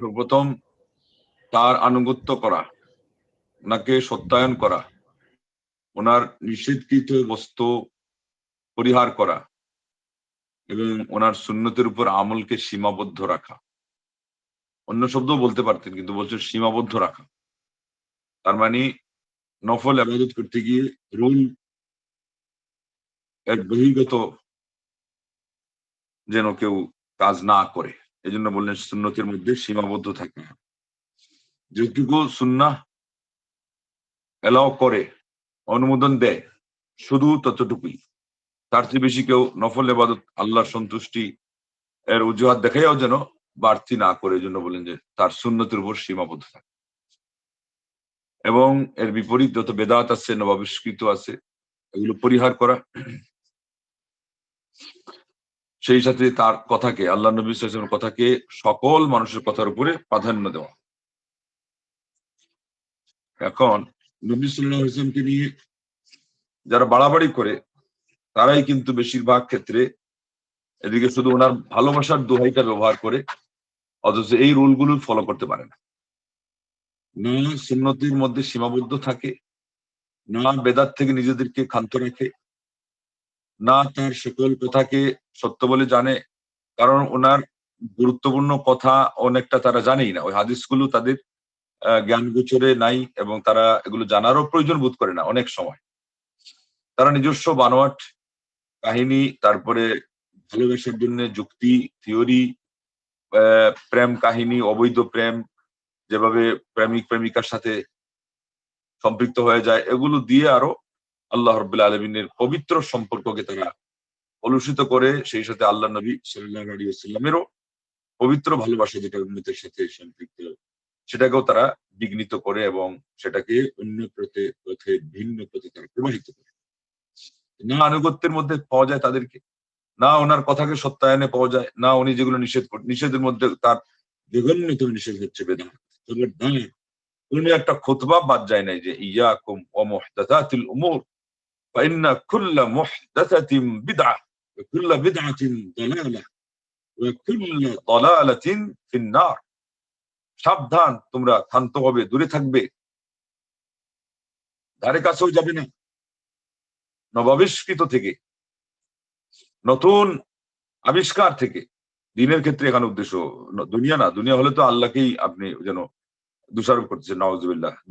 সর্বপ্রথম তার আনুগত্য করা, ওনাকে সত্যায়ন করা, ওনার নিষেধকৃত বস্তু পরিহার করা এবং ওনার সুন্নতের উপর আমলকে সীমাবদ্ধ রাখা। অন্য শব্দও বলতে পারতেন, কিন্তু বলছেন সীমাবদ্ধ রাখা। তার মানে নফল আবাদত করতে গিয়ে রুল এক বহির্গত যেন কেউ কাজ না করে। এই জন্য বললেন সুন্নতির মধ্যে সীমাবদ্ধ থাকে। যেটুকু সুন্না এলাও করে, অনুমোদন দেয়, শুধু ততটুকুই। তার চেয়ে বেশি কেউ নফল এবাদত আল্লাহর সন্তুষ্টি এর অজুহাত দেখাইও যেন বাড়তি না করে জন্য বলেন যে তার সুন্নতির উপর সীমাবদ্ধ থাকে। এবং এর বিপরীত যত বেদাত আছে, নবাবিষ্কৃত আছে, এগুলো পরিহার করা। সেই সাথে তার কথাকে, আল্লাহ নবী সাল্লামের কথাকে সকল মানুষের কথার উপরে প্রাধান্য দেওয়া। এখন নবী সাল্লাহ নিয়ে যারা বাড়াবাড়ি করে, তারাই কিন্তু বেশিরভাগ ক্ষেত্রে এদিকে শুধু ওনার ভালোবাসার দোহাইটা ব্যবহার করে, অথচ এই রুলগুলো ফলো করতে পারে না। না, সুন্নতির মধ্যে সীমাবদ্ধ থাকে, না বেদার থেকে নিজেদেরকে ক্ষান্ত রাখে না তার সকল কথাকে সত্য বলে জানে, কারণ ওনার গুরুত্বপূর্ণ কথা অনেকটা তারা জানেই না। ওই হাদিসগুলো তাদের জ্ঞান গোচরে নাই এবং তারা এগুলো জানারও প্রয়োজন বোধ করে না অনেক সময়। তারা নিজস্ব বানোয়াট কাহিনী, তারপরে ভালোবাসার জন্য যুক্তি, থিওরি প্রেম কাহিনী, অবৈধ প্রেম, যেভাবে প্রেমিক প্রেমিকার সাথে সম্পৃক্ত হয়ে যায়, এগুলো দিয়ে আরও আল্লাহ রবাহ আলমিনের পবিত্র সম্পর্ককে তারা কলুষিত করে, সেই সাথে আল্লাহ নবী সাল্লাহ আলিয়াল্লামেরও পবিত্র ভালোবাসা যেটা উন্নতের সাথে সম্পৃক্ত, সেটাকেও তারা বিঘ্নিত করে এবং সেটাকে অন্য পথে পথে, ভিন্ন পথে তারা প্রবাহিত করে। না আনুগত্যের মধ্যে পাওয়া যায় তাদেরকে, না ওনার কথাকে সত্যায়নে পাওয়া যায়, না উনি যেগুলো নিষেধ নিষেধের মধ্যে তার জঘন্যতম নিষেধ হচ্ছে বেদান উনি একটা খুতবা বাদ যায় নাই যে, ইয়াকুম ওয়া মুহদাসাতিল উমুর। فإن كل محدثة بدعة وكل بدعة ضلالة وكل ضلالة في النار সাবধান তোমরা ক্ষান্ত হবে দূরে থাকবে ধারে কাছেও যাবে না নবাবিষ্কৃত থেকে নতুন আবিষ্কার থেকে দিনের ক্ষেত্রে এখানে উদ্দেশ্য দুনিয়া না দুনিয়া হলে তো আল্লাহকেই আপনি যেন দোষারোপ করতেছেন নওয়াজ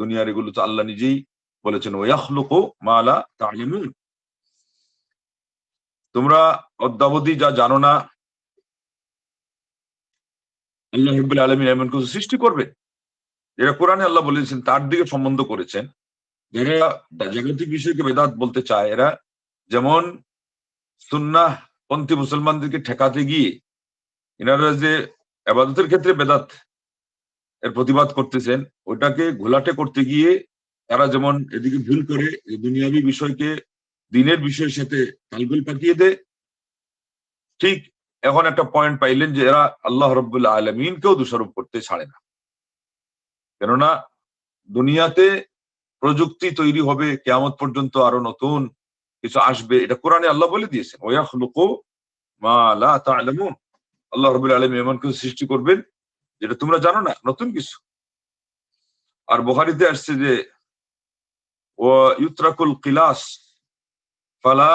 দুনিয়ার এগুলো তো আল্লাহ নিজেই বলেছেন, ওয়াখলুকো মালা তোমরা অদ্যাবধি যা জানো না, আল্লাহ আলমী এমন কিছু সৃষ্টি করবে, যেটা কোরআনে আল্লাহ বলেছেন, তার দিকে সম্বন্ধ করেছেন। যারা জাগতিক বিষয়কে বেদাত বলতে চায়, এরা যেমন সুন্নাহ পন্থী মুসলমানদেরকে ঠেকাতে গিয়ে এনারা যে আবাদতের ক্ষেত্রে বেদাত এর প্রতিবাদ করতেছেন, ওটাকে ঘোলাটে করতে গিয়ে তারা যেমন এদিকে ভুল করে দুনিয়াবী বিষয়কে দিনের বিষয়ের সাথে তালগোল পাকিয়ে দেয়, ঠিক এখন একটা পয়েন্ট পাইলেন যে এরা আল্লাহ রব্বুল্লাহ আলমিনকেও দোষারোপ করতে ছাড়ে না। কেননা দুনিয়াতে প্রযুক্তি তৈরি হবে, কেয়ামত পর্যন্ত আরও নতুন কিছু আসবে, এটা কোরআনে আল্লাহ বলে দিয়েছেন, ওয়াখলুকো মা লা তা'লামুন। আল্লাহ রাব্বুল আলামিন এমন কিছু সৃষ্টি করবেন যেটা তোমরা জানো না, নতুন কিছু। আর বুখারীতে আসছে যে ওয়া ইউতরাকুল কিলাস ফালা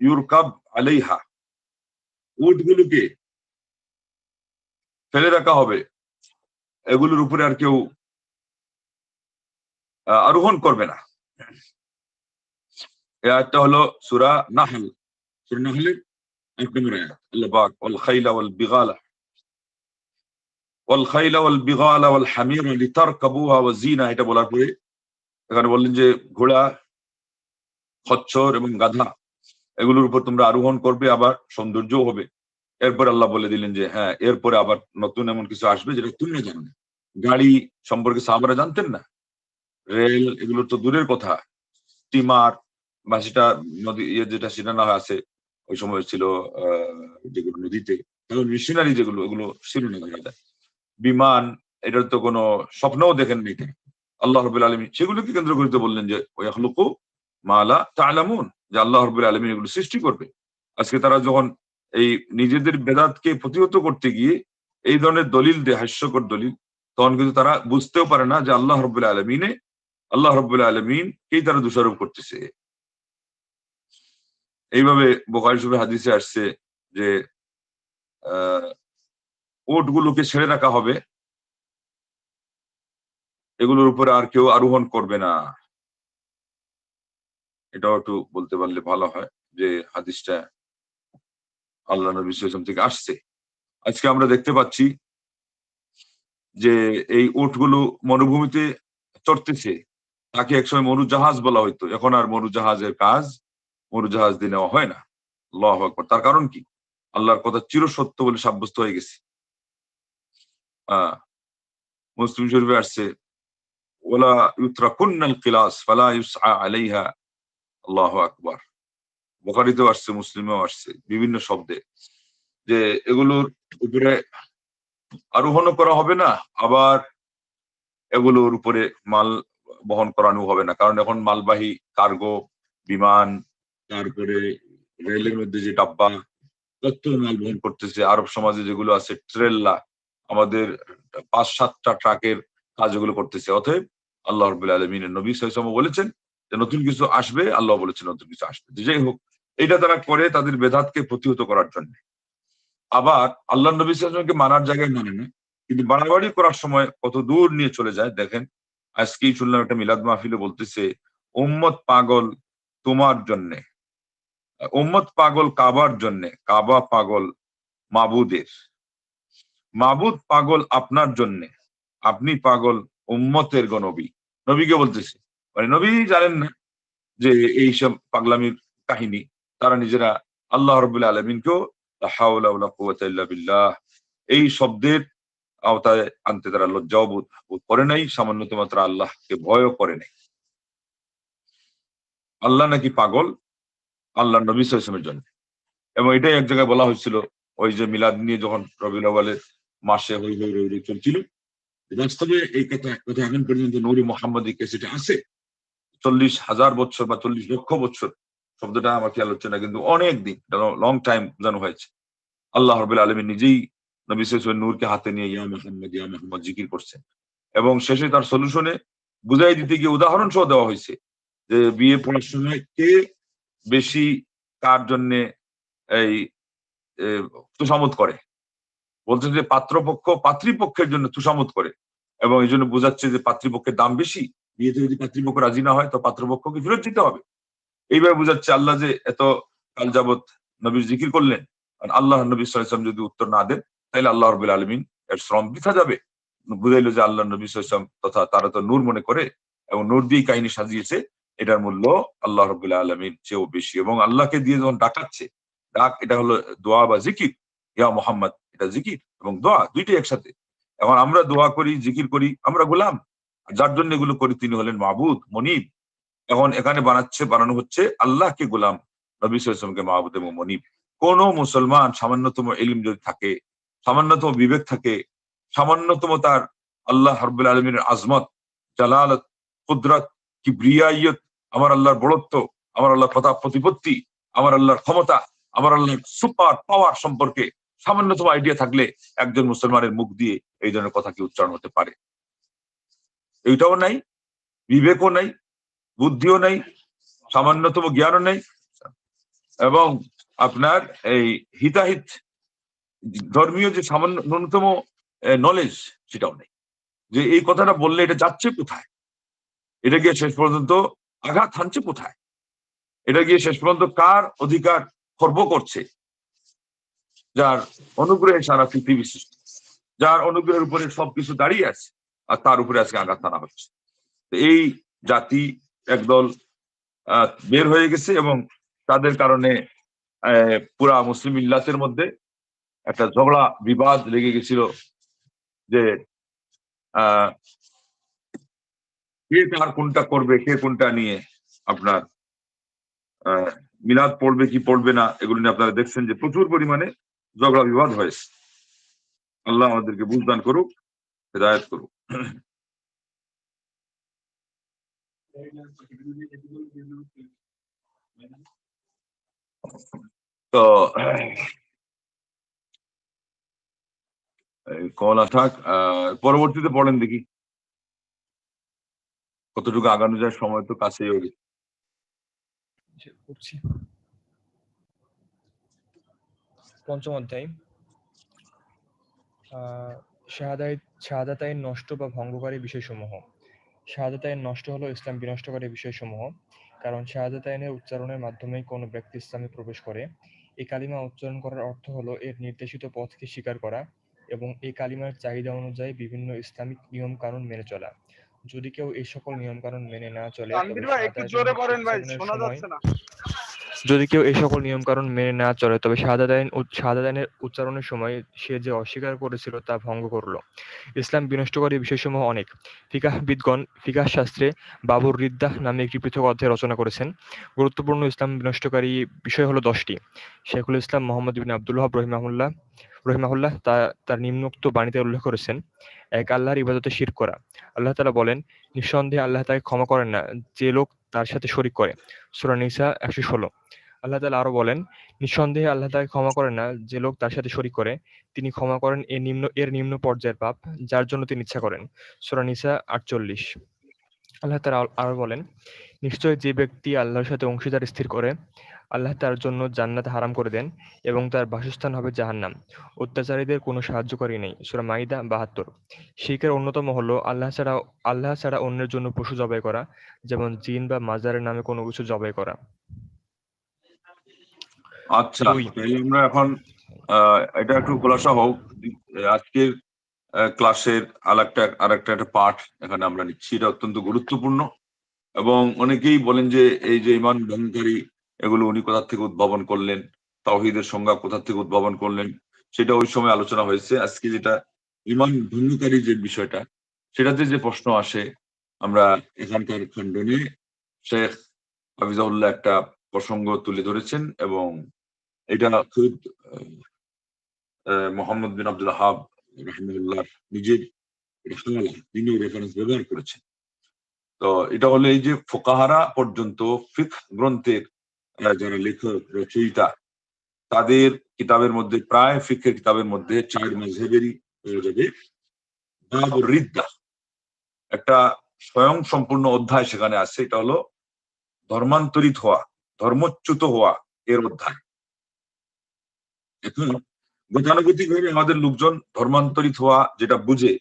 ইউরকাব আলাইহা উটগুলোকে ফেলে রাখা হবে এগুলোর উপরে আর কেউ আরোহণ করবে না এই আয়াতটা হলো সুরা নাহল সুরা নাহলের এক নম্বর আয়াত আল্লাহ পাক ওয়াল খাইলা ওয়াল বিগালা ওয়াল খাইলা ওয়াল বিগালা ওয়াল হামির লিতারকাবুহা ওয়া জিনা এটা বলার পরে এখানে বললেন যে ঘোড়া খচ্চর এবং গাধা, এগুলোর উপর তোমরা আরোহণ করবে, আবার সৌন্দর্যও হবে। এরপর আল্লাহ বলে দিলেন যে হ্যাঁ এরপরে আবার নতুন এমন কিছু আসবে যেটা তুমি জানো না। গাড়ি সম্পর্কে সাহাবারা জানতেন না। রেল, এগুলো তো দূরের কথা। স্টিমার, বা সেটা নদী ইয়ে যেটা সেটা না আছে, ওই সময় ছিল যেগুলো নদীতে। মিশনারি যেগুলো, ওগুলো ছিল না যায় বিমান, এটার তো কোনো স্বপ্নও দেখেন নি আল্লাহ রবুল আলমী সেগুলোকে কেন্দ্র করতে বললেন যে ওই হলুকু মালা তালামুন যে আল্লাহ রবুল আলমী এগুলো সৃষ্টি করবে। আজকে তারা যখন এই নিজেদের বেদাতকে প্রতিহত করতে গিয়ে এই ধরনের দলিল দিয়ে, হাস্যকর দলিল, তখন কিন্তু তারা বুঝতেও পারে না যে আল্লাহ রব্বুল্লাহ আলমিনে, আল্লাহ রব্বুল্লাহ আলমিন কেই তারা দোষারোপ করতেছে। এইভাবে বোকারি শরীফের হাদিসে আসছে যে, আহ, ওটগুলোকে ছেড়ে রাখা হবে। এগুলোর উপরে আর কেউ আরোহণ করবে না। এটাও একটু বলতে পারলে ভালো হয় যে হাদিসটা আল্লাহ নবী থেকে আসছে। আজকে আমরা দেখতে পাচ্ছি যে এই উটগুলো মরুভূমিতে চড়তেছে। তাকে একসময় মরুজাহাজ বলা হইতো। এখন আর মরুজাহাজের কাজ মরুজাহাজ দিয়ে নেওয়া হয় না। আল্লাহু আকবার। তার কারণ কি? আল্লাহর কথা চিরসত্য বলে সাব্যস্ত হয়ে গেছে। আহ, মুসলিম শরীফে আসছে ওলা ইউত্রাকুন্নাল কিলাস ফালা ইউসআ আলাইহা আল্লাহু আকবার। বোখারিতেও আসছে, মুসলিমেও আসছে, বিভিন্ন শব্দে। যে এগুলোর উপরে আরোহণ করা হবে না, আবার এগুলোর উপরে মাল বহন করানো হবে না। কারণ এখন মালবাহী কার্গো, বিমান, তারপরে রেলের মধ্যে যে ডাব্বা, তথ্য মাল বহন করতেছে, আরব সমাজে যেগুলো আছে, ট্রেল্লা, আমাদের পাঁচ সাতটা ট্রাকের কাজগুলো করতেছে। অতএব আল্লাহ রবুল আলমিনের নবী সাইসাম বলেছেন যে নতুন কিছু আসবে, আল্লাহ বলেছেন নতুন কিছু আসবে। যাই হোক, এটা তারা করে তাদের বেদাতকে প্রতিহত করার জন্য। আবার আল্লাহ নবী সাল্লামকে মানার জায়গায় মানে না, কিন্তু বাড়াবাড়ি করার সময় কত দূর নিয়ে চলে যায়, দেখেন আজকেই শুনলাম একটা মিলাদ মাহফিলে বলতেছে, উম্মত পাগল তোমার জন্যে, উম্মত পাগল কাবার জন্যে, কাবা পাগল মাবুদের। মাবুদ পাগল আপনার জন্যে, আপনি পাগল উম্মতের গনবী নবীকে বলতেছে। মানে নবী জানেন না যে এইসব পাগলামির কাহিনী। তারা নিজেরা আল্লাহ রবুল্লা আলমিনকেও বিল্লাহ এই শব্দের আওতায় আনতে তারা লজ্জাও বোধ বোধ করে নাই সামান্যত মাত্র আল্লাহকে ভয়ও করে নাই। আল্লাহ নাকি পাগল? আল্লাহ নবী ইসলামের জন্য। এবং এটাই এক জায়গায় বলা হয়েছিল, ওই যে মিলাদ নিয়ে যখন আওয়ালের মাসে হই হই রই চলছিল বাস্তবে এই কথা কথা এখন পর্যন্ত নৌরি মোহাম্মদ সেটা আছে, চল্লিশ হাজার বছর বা চল্লিশ লক্ষ বছর শব্দটা আমার খেয়াল হচ্ছে না, কিন্তু অনেক দিন লং টাইম জানো হয়েছে। আল্লাহ রবিল আলমী নিজেই নবী সৈয়দ নূরকে হাতে নিয়ে ইয়া মোহাম্মদ ইয়া মোহাম্মদ জিকির করছেন। এবং শেষে তার সলিউশনে বুঝাই দিতে গিয়ে উদাহরণ সহ দেওয়া হয়েছে যে বিয়ে পড়ার সময় কে বেশি কার জন্যে এই তুষামত করে। বলছেন যে পাত্রপক্ষ, পাত্রীপক্ষের জন্য তুষামত করে এবং এই জন্য বোঝাচ্ছে যে পাত্রীপক্ষের দাম বেশি। বিয়েতে যদি পাত্রীপক্ষ রাজি না হয়, তো পাত্রপক্ষকে ফেরত দিতে হবে। এইভাবে বোঝাচ্ছে আল্লাহ যে এত কাল যাবৎ নবীর জিকির করলেন। আল্লাহ নবী সাল্লাম যদি উত্তর না দেন, তাহলে আল্লাহ রবুল আলমিন এর শ্রম বৃথা যাবে। বুঝাইলো যে আল্লাহ নবী সাল্লাম তথা তারা তো নূর মনে করে এবং নূর দিয়ে কাহিনী সাজিয়েছে, এটার মূল্য আল্লাহ রবুল্লাহ আলমীর চেয়েও বেশি। এবং আল্লাহকে দিয়ে যখন ডাকাচ্ছে, ডাক, এটা হলো দোয়া বা জিকির। ইয়া মোহাম্মদ এটা জিকির এবং দোয়া, দুইটাই একসাথে। এখন আমরা দোয়া করি, জিকির করি, আমরা গোলাম। যার জন্য এগুলো করি তিনি হলেন মাহবুদ মনিব। এখন এখানে বানাচ্ছে, বানানো হচ্ছে আল্লাহকে গোলাম, নবী সাল্লামকে মাহবুদ এবং মনিব। কোন মুসলমান সামান্যতম এলিম যদি থাকে, সামান্যতম বিবেক থাকে, সামান্যতম তার আল্লাহ হরবুল আলমীর আজমত, জালালত, কুদরত কি ব্রিয়াইয়ত আমার আল্লাহর বড়ত্ব, আমার আল্লাহ প্রতাপ প্রতিপত্তি, আমার আল্লাহর ক্ষমতা, আমার আল্লাহর সুপার পাওয়ার সম্পর্কে সামান্যতম আইডিয়া থাকলে একজন মুসলমানের মুখ দিয়ে এই ধরনের কথা কি উচ্চারণ হতে পারে। এইটাও নাই, বিবেকও নাই, বুদ্ধিও নাই, সামান্যতম জ্ঞানও নেই এবং আপনার এই হিতাহিত ধর্মীয় যে সামান্য ন্যূনতম নলেজ সেটাও নেই। যে এই কথাটা বললে এটা যাচ্ছে কোথায়? এটা গিয়ে শেষ পর্যন্ত আঘাত হানছে কোথায়? এটা গিয়ে শেষ পর্যন্ত কার অধিকার খর্ব করছে? যার অনুগ্রহে সারা পৃথিবী সৃষ্টি যার অনুগ্রহের উপরে সবকিছু দাঁড়িয়ে আছে, আর তার উপরে আজকে আঘাত আনা হচ্ছে। এই জাতি একদল বের হয়ে গেছে এবং তাদের কারণে পুরা মুসলিম ইল্লাতের মধ্যে একটা ঝগড়া, বিবাদ লেগে গেছিল যে কে কার কোনটা করবে, কে কোনটা নিয়ে আপনার মিলাদ পড়বে কি পড়বে না, এগুলো নিয়ে আপনারা দেখছেন যে প্রচুর পরিমাণে ঝগড়া বিবাদ হয়েছে। আল্লাহ আমাদেরকে বুঝদান করুক, হেদায়ত করুক। তো কলা থাক পরবর্তীতে পড়েন দেখি। কতটুকু আগানো যায়, সময় তো কাছেই হবে পড়ছি। পঞ্চম অধ্যায়। শাহাদাই শাহাদাতাইন নষ্ট বা ভঙ্গকারী বিষয়সমূহ। শাহাদাতাইন নষ্ট হলো ইসলাম বিনষ্টকারী বিষয়সমূহ। কারণ শাহাদাতাইনের উচ্চারণের মাধ্যমে কোনো ব্যক্তি ইসলামে প্রবেশ করে। এই কালিমা উচ্চারণ করার অর্থ হলো এর নির্দেশিত পথকে স্বীকার করা এবং এই কালিমার চাহিদা অনুযায়ী বিভিন্ন ইসলামিক নিয়ম কানুন মেনে চলা। যদি কেউ এই সকল নিয়ম কানুন মেনে না চলে যদি কেউ এই সকল নিয়মকানুন মেনে না চলে, তবে শাহাদাতাইন শাহাদাতাইনের উচ্চারণের সময় সে যে অস্বীকার করেছিল তা ভঙ্গ করল। ইসলাম বিনষ্টকারী বিষয়সমূহ অনেক। ফিকাহবিদগণ ফিকাহ শাস্ত্রে বাবুর রিদ্দাহ নামে একটি পৃথক অধ্যায় রচনা করেছেন। গুরুত্বপূর্ণ ইসলাম বিনষ্টকারী বিষয় হলো দশটি। শেখুল ইসলাম মোহাম্মদ বিন আব্দুল ওয়াহাব রহিমাহুল্লাহ রহিমাহুল্লাহ তা, তার নিম্নোক্ত বাণীতে উল্লেখ করেছেন, এক আল্লাহর ইবাদতে শির করা। আল্লাহ তালা বলেন, নিঃসন্দেহে আল্লাহ তাকে ক্ষমা করেন না। যে লোক তার সাথে শরিক করে। সুরা নিসা একশো ষোলো। আল্লাহ তালা আরও বলেন, নিঃসন্দেহে আল্লাহ তাকে ক্ষমা করেন না, যে লোক তার সাথে শরিক করে, তিনি ক্ষমা করেন এর নিম্ন এর নিম্ন পর্যায়ের পাপ, যার জন্য তিনি ইচ্ছা করেন। সুরা নিসা আটচল্লিশ। আল্লাহ তাআলা আরও বলেন নিশ্চয় যে ব্যক্তি আল্লাহর সাথে অংশীদার স্থির করে আল্লাহ তার জন্য জান্নাত হারাম করে দেন এবং তার বাসস্থান হবে জাহান্নাম। অত্যাচারীদের কোনো সাহায্যকারী নেই। সূরা মাইদা বাহাত্তর। শিরকের অন্যতম হলো আল্লাহ ছাড়া আল্লাহ ছাড়া অন্যের জন্য পশু জবাই করা যেমন জিন বা মাজারের নামে কোনো কিছু জবাই করা। আচ্ছা আমরা এখন এটা একটু খোলাসা হোক। আজকের ক্লাসের আরেকটা আরেকটা একটা পাঠ এখানে আমরা নিচ্ছি। এটা অত্যন্ত গুরুত্বপূর্ণ। এবং অনেকেই বলেন যে, এই যে ইমান ভঙ্গকারী এগুলো উনি কোথা থেকে উদ্ভাবন করলেন? তাওহিদের সংজ্ঞা কোথা থেকে উদ্ভাবন করলেন? সেটা ওই সময় আলোচনা হয়েছে। আজকে যেটা ইমান ভঙ্গকারী যে বিষয়টা, সেটাতে যে প্রশ্ন আসে, আমরা এখানকার খণ্ডনে শেখ হাফিজাউল্লাহ একটা প্রসঙ্গ তুলে ধরেছেন এবং এটা খুব মোহাম্মদ বিন আব্দুল হাব রহমুল্লাহ নিজের তিনিও রেফারেন্স ব্যবহার করেছেন। তো এটা হলো এই যে ফোকাহারা পর্যন্ত গ্রন্থের যারা লেখক, রচয়িতা, তাদের কিতাবের মধ্যে, প্রায় কিতাবের মধ্যে চার মাঝহেবেরই পাওয়া যাবে। রিদ্দা, একটা স্বয়ং সম্পূর্ণ অধ্যায় সেখানে আছে, এটা হলো ধর্মান্তরিত হওয়া, ধর্মচ্যুত হওয়া এর অধ্যায়। এখন গতানুগতিক ভাবে আমাদের লোকজন ধর্মান্তরিত হওয়া যেটা বুঝে,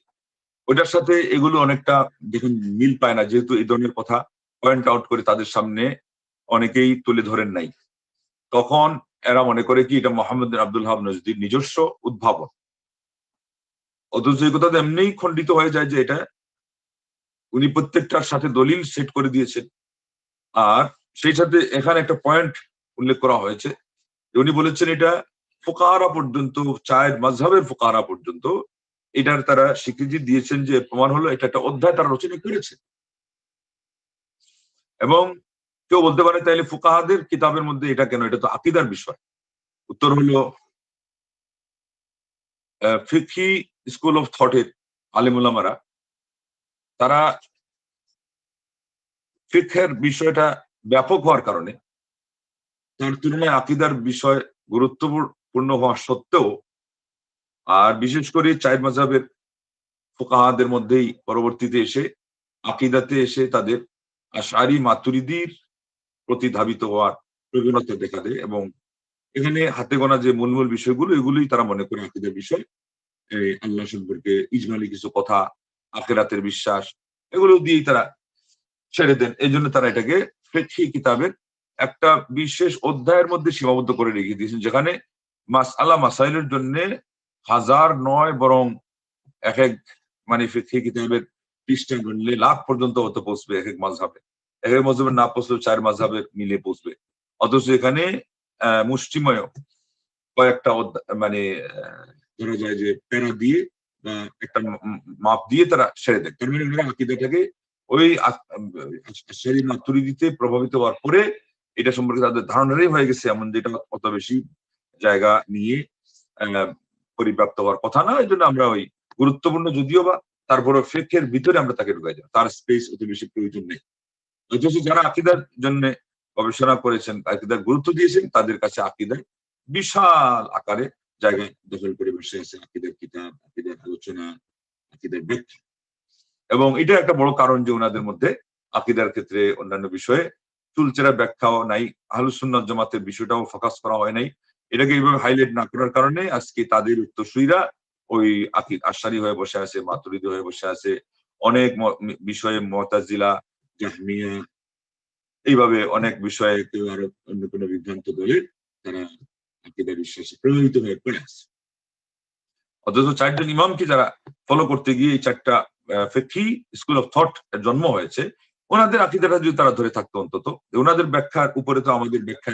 ওইটার সাথে এগুলো অনেকটা দেখুন মিল পায় না, যেহেতু এই ধরনের কথা পয়েন্ট আউট করে তাদের সামনে অনেকেই তুলে ধরেন নাই। তখন এরা মনে করে কি, এটা মোহাম্মদ আব্দুল হাব নজদির নিজস্ব উদ্ভাবন। অথচ এই কথা এমনিই খণ্ডিত হয়ে যায় যে এটা উনি প্রত্যেকটার সাথে দলিল সেট করে দিয়েছেন। আর সেই সাথে এখানে একটা পয়েন্ট উল্লেখ করা হয়েছে উনি বলেছেন এটা ফোকাহারা পর্যন্ত, চায়ের মাঝহের ফোকাহারা পর্যন্ত, এটার তারা স্বীকৃতি দিয়েছেন যে প্রমাণ হলো এটা একটা অধ্যায় তারা রচনা করেছে। এবং কেউ বলতে পারে তাইলে ফুকাহাদের কিতাবের মধ্যে এটা কেন? এটা তো আকিদার বিষয়। উত্তর হলো ফিকি স্কুল অফ থটের আলিমুলামারা, তারা ফিকের বিষয়টা ব্যাপক হওয়ার কারণে তার তুলনায় আকিদার বিষয় গুরুত্বপূর্ণ হওয়া সত্ত্বেও আর বিশেষ করে চার মাঝাবের ফোকাহাদের মধ্যেই পরবর্তীতে এসে, আকিদাতে এসে তাদের আশারি মাতুরিদির প্রতি ধাবিত হওয়ার প্রবণতা দেখা দেয় এবং এখানে হাতে গোনা যে মূল মূল বিষয়গুলো, এগুলোই তারা মনে করে আকিদার বিষয়। আল্লাহ সম্পর্কে ইজমালি কিছু কথা, আখেরাতের বিশ্বাস, এগুলো দিয়েই তারা ছেড়ে দেন। এই জন্য তারা এটাকে কিতাবের একটা বিশেষ অধ্যায়ের মধ্যে সীমাবদ্ধ করে রেখে দিয়েছেন, যেখানে মাস আল্লাহ মাসাইলের জন্য হাজার নয় বরং এক এক মানে ফেকি কিতাবের পৃষ্ঠা গণলে লাখ পর্যন্ত হতে পৌঁছবে, এক এক মাঝহাবে এক এক মজহাবের না পৌঁছলেও চার মাঝহাবের মিলে পৌঁছবে। অথচ এখানে আহ মুষ্টিময় কয়েকটা মানে ধরা যায় যে প্যারা দিয়ে একটা মাপ দিয়ে তারা সেরে দেয়। তার মানে আকিদাটাকে ওই আশারি মাতুরি দিতে প্রভাবিত হওয়ার পরে এটা সম্পর্কে তাদের ধারণারই হয়ে গেছে, এমন যেটা অত বেশি জায়গা নিয়ে পরিব্যাপ্ত হওয়ার কথা না, এই জন্য আমরা ওই গুরুত্বপূর্ণ যদিও বা তারপরে ফেকের ভিতরে আমরা তাকে ঢুকাই যাব তার স্পেস অত বেশি প্রয়োজন নেই। অথচ যারা আকিদার জন্য গবেষণা করেছেন, আকিদার গুরুত্ব দিয়েছেন, তাদের কাছে আকিদার বিশাল আকারে জায়গায় দখল করে বসে আছে আকিদের কিতাব, আকিদের আলোচনা, আকিদের ব্যাখ্যা এবং এটা একটা বড় কারণ যে ওনাদের মধ্যে আকিদার ক্ষেত্রে অন্যান্য বিষয়ে চুলচেরা ব্যাখ্যাও নাই আহলুসুন্নাত জামাতের বিষয়টাও ফোকাস করা হয় নাই। এটাকে এইভাবে হাইলাইট না করার কারণে আজকে তাদের উত্তরসূরিরা ওই আকিদ আশারি হয়ে বসে আছে, মাতুরিদি হয়ে বসে আছে, অনেক বিষয়ে মতাজিলা, জাহমিয়া, এইভাবে অনেক বিষয়ে কেউ আরও অন্য কোনো বিভ্রান্ত দলে তারা আকিদা বিশ্বাসে প্রভাবিত হয়ে পড়ে আছে। অথচ চারজন ইমামকে যারা ফলো করতে গিয়ে এই চারটা ফেকি স্কুল অফ থট জন্ম হয়েছে, ওনাদের আকিদাটা যদি তারা ধরে থাকতো অন্তত, ওনাদের ব্যাখ্যার উপরে তো আমাদের ব্যাখ্যা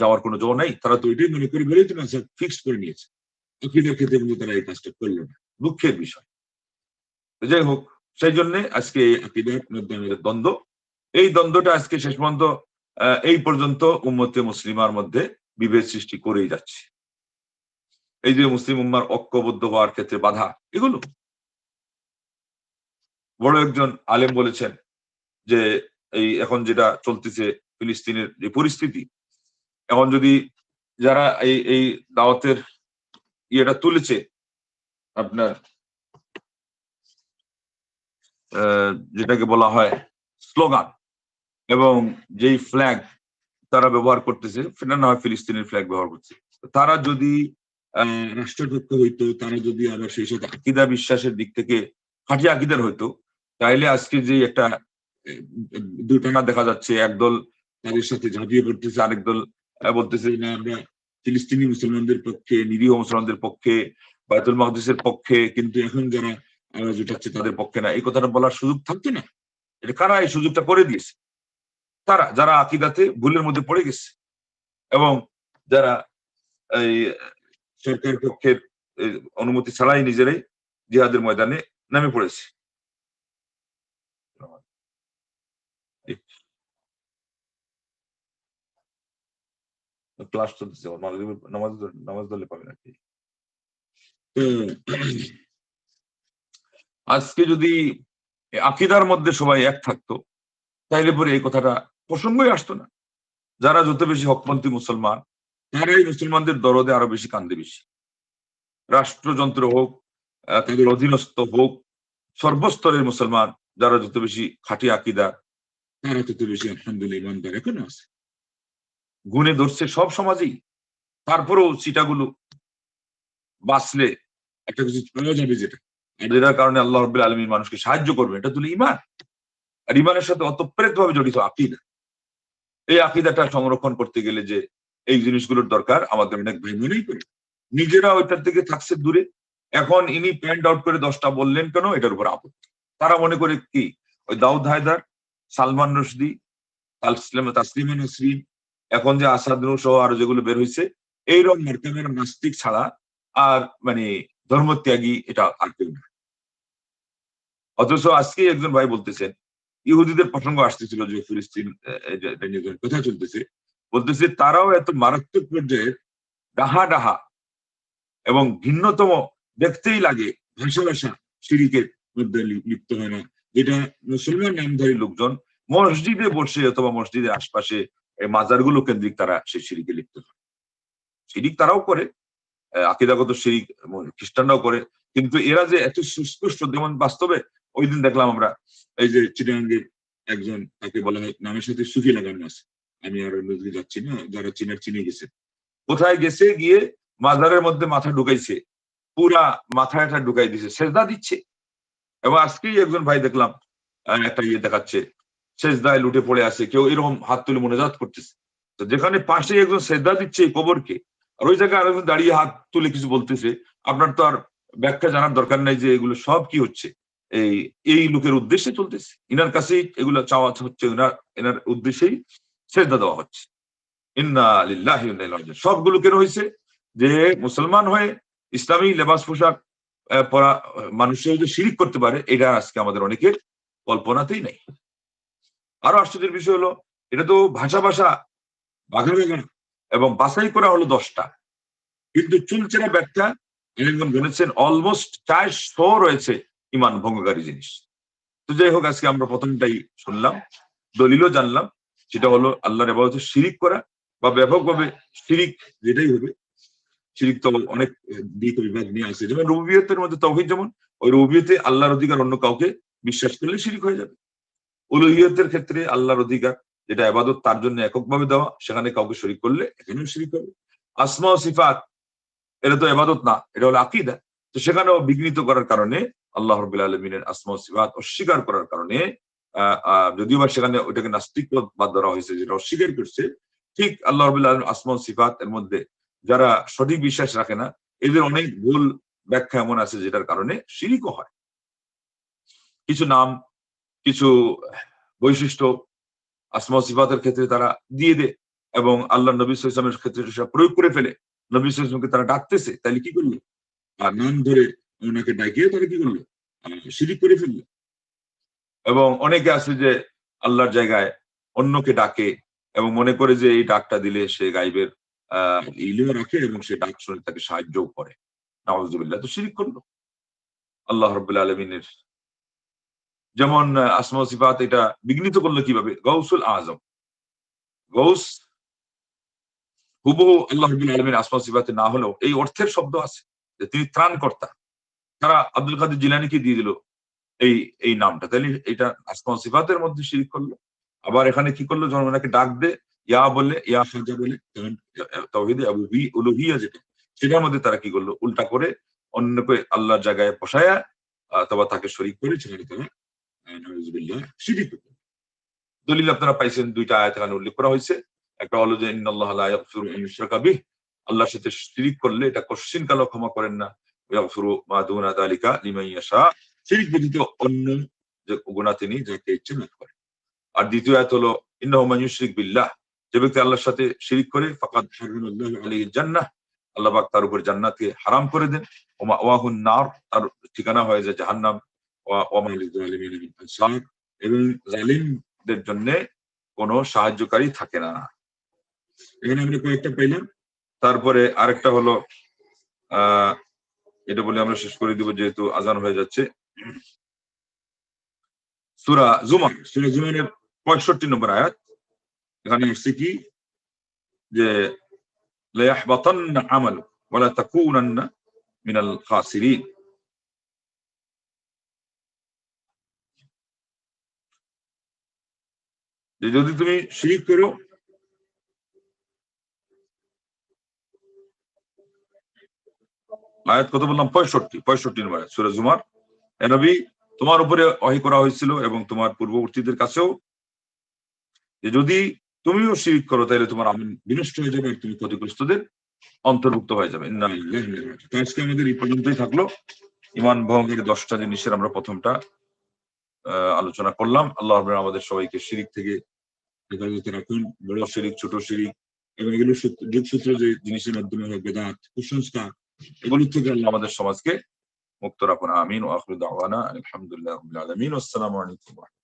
যাওয়ার কোনো জো নাই। তারা তো এটাই মনে করে বলেই তো ফিক্স করে নিয়েছে। আকিদার ক্ষেত্রে কিন্তু তারা এই কাজটা করল না। দুঃখের বিষয়। যাই হোক, সেই জন্য আজকে দ্বন্দ্ব। এই দ্বন্দ্বটা আজকে শেষ পর্যন্ত এই পর্যন্ত উম্মতে মুসলিমার মধ্যে বিভেদ সৃষ্টি করেই যাচ্ছে। এই যে মুসলিম উম্মার ঐক্যবদ্ধ হওয়ার ক্ষেত্রে বাধা, এগুলো। বড় একজন আলেম বলেছেন যে, এই এখন যেটা চলতেছে ফিলিস্তিনের যে পরিস্থিতি এখন যদি যারা এই এই দাওয়াতের ইয়েটা তুলেছে আপনার যেটাকে বলা হয় স্লোগান এবং যেই ফ্ল্যাগ তারা ব্যবহার করতেছে, সেটা না হয় ফিলিস্তিনের ফ্ল্যাগ ব্যবহার করছে। তারা যদি রাষ্ট্রপক্ষ হইতো, তারা যদি আবার সেই সাথে আকিদা বিশ্বাসের দিক থেকে খাঁটি আকিদার হইতো, তাইলে আজকে যে একটা দুটানা দেখা যাচ্ছে, একদল তাদের সাথে ঝাঁপিয়ে পড়তেছে আরেক দল বলতেছে, না, আমরা ফিলিস্তিনি মুসলমানদের পক্ষে, নিরীহ মুসলমানদের পক্ষে বায়তুল মাহদিসের পক্ষে, কিন্তু এখন যারা আওয়াজ উঠাচ্ছে তাদের পক্ষে না। এই কথাটা বলার সুযোগ থাকতো না। এটা কারা এই সুযোগটা করে দিয়েছে? তারা, যারা আকিদাতে ভুলের মধ্যে পড়ে গেছে এবং যারা এই সরকার পক্ষের অনুমতি ছাড়াই নিজেরাই জিহাদের ময়দানে নামে পড়েছে। ক্লাস চলতেছে নামাজ নামাজ ধরলে পাবে নাকি? তো আজকে যদি আকিদার মধ্যে সবাই এক থাকতো, তাইলে পরে এই কথাটা প্রসঙ্গই আসতো না। যারা যত বেশি হকপন্থী মুসলমান, তারাই মুসলমানদের দরদে আরও বেশি কান্দে বেশি। রাষ্ট্রযন্ত্র হোক তাদের অধীনস্থ হোক, সর্বস্তরের মুসলমান, যারা যত বেশি খাঁটি আকিদা, তারা তত বেশি আলহামদুলিল্লাহ ইমানদার এখনও আছে। গুণে ধরছে সব সমাজেই। তারপরেও সিটাগুলো বাঁচলে একটা কিছু যাবে যেটা। যেটার কারণে আল্লাহ রব্বুল আলমীর মানুষকে সাহায্য করবে। এটা তুলে ইমান আর ইমানের সাথে অতপ্রেত ভাবে জড়িত আকিদা। এই আকিদাটা সংরক্ষণ করতে গেলে যে এই জিনিসগুলোর দরকার আমাদের অনেক ভাই মনেই করে। নিজেরা ওইটার থেকে থাকছে দূরে। এখন ইনি প্যান্ট আউট করে দশটা বললেন কেন? এটার উপর আপত্তি। তারা মনে করে কি? ওই দাউদ হায়দার, সালমান রশদি তাসলিমা তাসলিমা নসরিন এখন যে আসাদ সহ আরও যেগুলো বের হয়েছে এইরকম মার্কামের নাস্তিক ছাড়া আর মানে ধর্মত্যাগী এটা আর কেউ না। অথচ আজকে একজন ভাই বলতেছেন ইহুদিদের প্রসঙ্গ আসতেছিল যে ফিলিস্তিন আহ, এই যে এটা নিয়ে যখন কথা চলতেছে? বলতেছে তারাও এত মারাত্মক পর্যায়ের ডাহা ডাহা এবং ভিন্নতম দেখতেই লাগে ভাষা ভাষা শিরিকের মধ্যে লিপ্ত হয় না। যেটা মুসলমান নামধারী লোকজন মসজিদে বসে অথবা মসজিদের আশপাশে এই মাজারগুলো কেন্দ্রিক তারা সেই সিঁড়িকে লিপ্ত হয়। সিরিক তারাও করে আকিদাগত সিরিক খ্রিস্টানরাও করে, কিন্তু এরা যে এত সুস্পষ্ট, যেমন বাস্তবে ওই দিন দেখলাম আমরা, এই যে চিটাঙ্গের একজন তাকে বলা হয় নামের সাথে সুখী লাগানো আছে। আমি আর দিকে যাচ্ছি না, যারা চীনের, চিনে গেছে। কোথায় গেছে, গিয়ে মাজারের মধ্যে মাথা ঢুকাইছে, পুরা মাথাটা ঢুকাই দিছে, সেজদা দিচ্ছে। এবং আজকেই একজন ভাই দেখলাম একটা ইয়ে দেখাচ্ছে সেজদায় লুটে পড়ে আছে কেউ এরকম হাত তুলে মনোজাত করতেছে। তো যেখানে পাশে একজন সেজদা দিচ্ছে এই কবরকে, আর ওই জায়গায় আরেকজন দাঁড়িয়ে হাত তুলে কিছু বলতেছে, আপনার তো আর ব্যাখ্যা জানার দরকার নাই যে এগুলো সব কি হচ্ছে। এই এই লোকের উদ্দেশ্যে চলতেছে। ইনার কাছেই এগুলো চাওয়া হচ্ছে এনার এনার উদ্দেশ্যেই সেজদা দেওয়া হচ্ছে। সবগুলো কেন হয়েছে? যে মুসলমান হয়ে ইসলামী লেবাস পোশাক পরা মানুষের যে শিরিক করতে পারে, এটা আজকে আমাদের অনেকের কল্পনাতেই নেই। আরও আশ্চর্যের বিষয় হলো, এটা তো ভাষা ভাষা বাঘা এবং বাছাই করা হলো দশটা। কিন্তু চুলচেরা ব্যাখ্যা একজন বলেছেন অলমোস্ট চারশো রয়েছে ইমান ভঙ্গকারী জিনিস। তো যাই হোক, আজকে আমরা প্রথমটাই শুনলাম, দলিলও জানলাম, সেটা হলো আল্লাহর হচ্ছে শিরিক করা বা ব্যাপকভাবে শিরিক যেটাই হবে। শিরিক তো অনেক দিক বিভাগ নিয়ে আসে। যেমন রুবিয়তের মধ্যে তৌহিদ যেমন, ওই রুবিয়তে আল্লাহর অধিকার অন্য কাউকে বিশ্বাস করলে শিরিক হয়ে যাবে। উলুহিয়তের ক্ষেত্রে আল্লাহর অধিকার, যেটা আবাদত তার জন্য এককভাবে দেওয়া, সেখানে কাউকে শরিক করলে এখানেও শিরিক হবে। আসমা ও সিফাত, এটা তো এবাদত না, এটা হলো আকিদা। তো সেখানেও বিঘ্নিত করার কারণে, আল্লাহ রবিল আলমিনের আসমা ও সিফাত অস্বীকার করার কারণে যদিও বা সেখানে ওইটাকে নাস্তিক বাদ ধরা হয়েছে, যেটা অস্বীকার করছে, ঠিক আল্লাহ রবিল আলম আসমা ও সিফাত এর মধ্যে যারা সঠিক বিশ্বাস রাখে না, এদের অনেক ভুল ব্যাখ্যা এমন আছে যেটার কারণে শিরিকও হয়। কিছু নাম কিছু বৈশিষ্ট্য আসমা সিফাতের ক্ষেত্রে তারা দিয়ে দেয় এবং আল্লাহ নবী ইসলামের ক্ষেত্রে সেটা প্রয়োগ করে ফেলে। নবী ইসলামকে তারা ডাকতেছে তাহলে কি করল? আর নাম ধরে ওনাকে ডাকিয়ে তারা কি করল? শিরিক করে ফেলল। এবং অনেকে আছে যে আল্লাহর জায়গায় অন্যকে ডাকে এবং মনে করে যে এই ডাকটা দিলে সে গাইবের আহ, ইলিও রাখে এবং সে ডাক শুনে তাকে সাহায্যও করে। নওয়াজুবিল্লাহ তো শিরিক করল। আল্লাহ রবুল্লা আলমিনের যেমন আসমা সিফাত এটা বিঘ্নিত করল কীভাবে? গৌসুল আজম। গৌস হুবহু আল্লাহ রবুল আলমীর আসমা সিফাতে না হলেও এই অর্থের শব্দ আছে যে তিনি ত্রাণকর্তা। তারা আব্দুল কাদের জিলানিকে দিয়ে দিল এই এই নামটা। তাহলে এটা আসমা সিফাতের মধ্যে শিরিক করল। আবার এখানে কি করল? যখন ওনাকে ডাক দে, ইয়া বলে ইয়া বলে তৌহিদে আবু উলুহিয়া যেটা, সেটার মধ্যে তারা কি করল? উল্টা করে অন্যকে আল্লাহর জায়গায় বসায়া অথবা তাকে শরিক করে সেখানে তারা দলিল আপনারা পাইছেন দুইটা উল্লেখ করা হয়েছে। একটা হলো যে আল্লাহর সাথে শিরিক করলে এটা কশ্চিন কালো ক্ষমা করেন না। অন্য যে তিনি যাকে ইচ্ছে আর দ্বিতীয় আয়াত হলো, ইন্নাহু বিল্লাহ। যে ব্যক্তি আল্লাহর সাথে শিরিক করে, ফাকাদ জান্নাহ। আল্লাহ পাক তার উপর জান্নাতকে হারাম করে দেন। ওয়া মাওয়াহুন নার। তার ঠিকানা হয়ে যায় জাহান্নাম। জালিমদের জন্য কোনো সাহায্যকারী থাকে না। এখানে আমরা কয়েকটা পাইলাম। তারপরে আরেকটা হলো, আহ, এটা বলে আমরা শেষ করে দিব যেহেতু আজান হয়ে যাচ্ছে। সুরা জুমার, সুরা জুমানের পঁয়ষট্টি নম্বর আয়াত। এখানে আসছে কি? যে লায়াহবাতান্না আমালু ওয়ালা তাকুনান্না মিনাল খাসিরিন। যে যদি তুমি শিরিক করো, আয়াত কত বললাম? পঁয়ষট্টি পঁয়ষট্টি নম্বর সূরা জুমার। এ নবী, তোমার উপরে অহি করা হয়েছিল এবং তোমার পূর্ববর্তীদের কাছেও। যে যদি তুমিও শিরিক করো তাহলে তোমার আমল বিনষ্ট হয়ে যাবে তুমি ক্ষতিগ্রস্তদের অন্তর্ভুক্ত হয়ে যাবে। আজকে আমাদের এই পর্যন্তই থাকল। ইমান ভঙ্গের দশটা জিনিসের আমরা প্রথমটা আলোচনা করলাম। আল্লাহ আমাদের সবাইকে শিরিক থেকে হেফাজতে রাখুন, বড় শিরিক ছোট শিরিক এবং এগুলো সূত্র- যোগসূত্র যে জিনিসের মাধ্যমে হোক, বেদাত, কুসংস্কার এগুলোর থেকে আমাদের সমাজকে মুক্ত রাখুন আমিন ও আখরুদ আওয়ানা আলহামদুলিল্লাহ আলমিন আসসালাম আলাইকুম।